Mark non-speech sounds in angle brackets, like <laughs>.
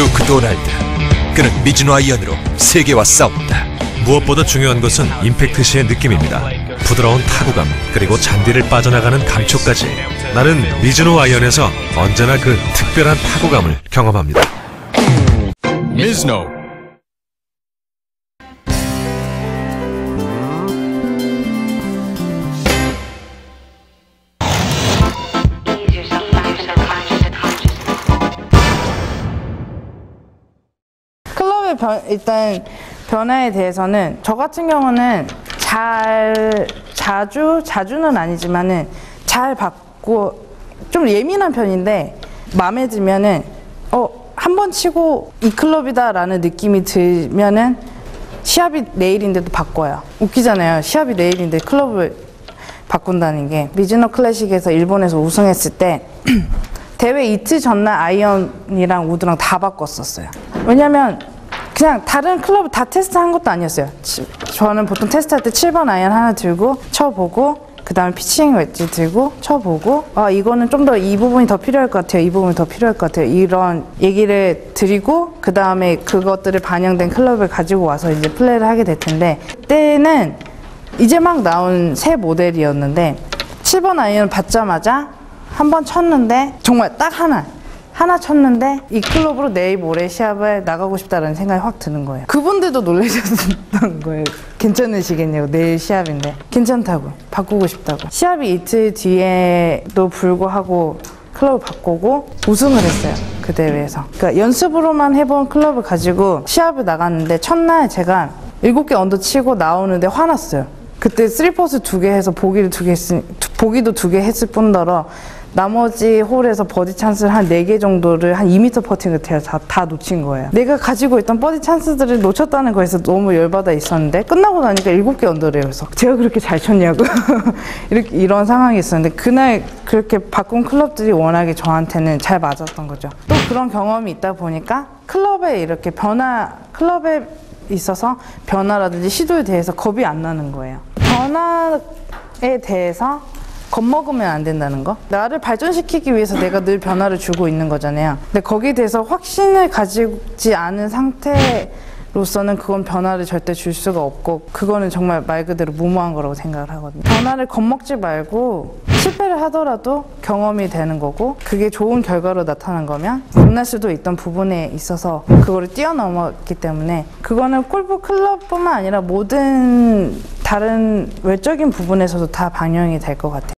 루크 도날드. 그는 미즈노 아이언으로 세계와 싸운다. 무엇보다 중요한 것은 임팩트 시의 느낌입니다. 부드러운 타구감 그리고 잔디를 빠져나가는 감촉까지 나는 미즈노 아이언에서 언제나 그 특별한 타구감을 경험합니다. 미즈노. 변, 일단 변화에 대해서는 저 같은 경우는 잘 자주 자주는 아니지만은 잘 받고 좀 예민한 편인데 마음에 들면은 어 한 번 치고 이 클럽이다라는 느낌이 들면은 시합이 내일인데도 바꿔요. 웃기잖아요. 시합이 내일인데 클럽을 바꾼다는 게 미즈노 클래식에서 일본에서 우승했을 때 <clears throat> 대회 이틀 전날 아이언이랑 우드랑 다 바꿨었어요. 왜냐면 그냥 다른 클럽 다 테스트한 것도 아니었어요. 치- 저는 보통 테스트할 때 7번 아이언 하나 들고 쳐보고 그 다음에 피칭 웨지 들고 쳐보고 아 이거는 좀 더 이 부분이 더 필요할 것 같아요. 이 부분이 더 필요할 것 같아요. 이런 얘기를 드리고 그 다음에 그것들을 반영된 클럽을 가지고 와서 이제 플레이를 하게 될 텐데 그때는 이제 막 나온 새 모델이었는데 7번 아이언 받자마자 한 번 쳤는데 정말 딱 하나 하나 쳤는데 이 클럽으로 내일 모레 시합을 나가고 싶다라는 생각이 확 드는 거예요. 그분들도 놀라셨던 <laughs> 거예요. 괜찮으시겠냐고 내일 시합인데 괜찮다고 바꾸고 싶다고 시합이 이틀 뒤에도 불구하고 클럽을 바꾸고 우승을 했어요. 그 대회에서. 그러니까 연습으로만 해본 클럽을 가지고 시합을 나갔는데 첫날 제가 일곱 개 언더 치고 나오는데 화났어요. 그때 쓰리퍼스 두 개 해서 보기를 두 개 했으니 두- 보기도 두 개 했을 뿐더러 나머지 홀에서 버디 찬스를 한 네 개 정도를 한 2m 퍼팅을 다, 다, 다 놓친 거예요. 내가 가지고 있던 버디 찬스들을 놓쳤다는 거에서 너무 열받아 있었는데 끝나고 나니까 일곱 개 언더래요. 그래서 제가 그렇게 잘 쳤냐고 <laughs> 이렇게 이런 상황이 있었는데 그날 그렇게 바꾼 클럽들이 워낙에 저한테는 잘 맞았던 거죠. 또 그런 경험이 있다 보니까 클럽에 이렇게 변화 클럽에 있어서 변화라든지 시도에 대해서 겁이 안 나는 거예요. 변화에 대해서 겁먹으면 안 된다는 거. 나를 발전시키기 위해서 내가 늘 변화를 주고 있는 거잖아요. 근데 거기에 대해서 확신을 가지지 않은 상태로서는 그건 변화를 절대 줄 수가 없고 그거는 정말 말 그대로 무모한 거라고 생각을 하거든요. 변화를 겁먹지 말고 실패를 하더라도 경험이 되는 거고 그게 좋은 결과로 나타난 거면 못날 수도 있던 부분에 있어서 그거를 뛰어넘었기 때문에 그거는 골프 클럽뿐만 아니라 모든 다른 외적인 부분에서도 다 반영이 될 것 같아요.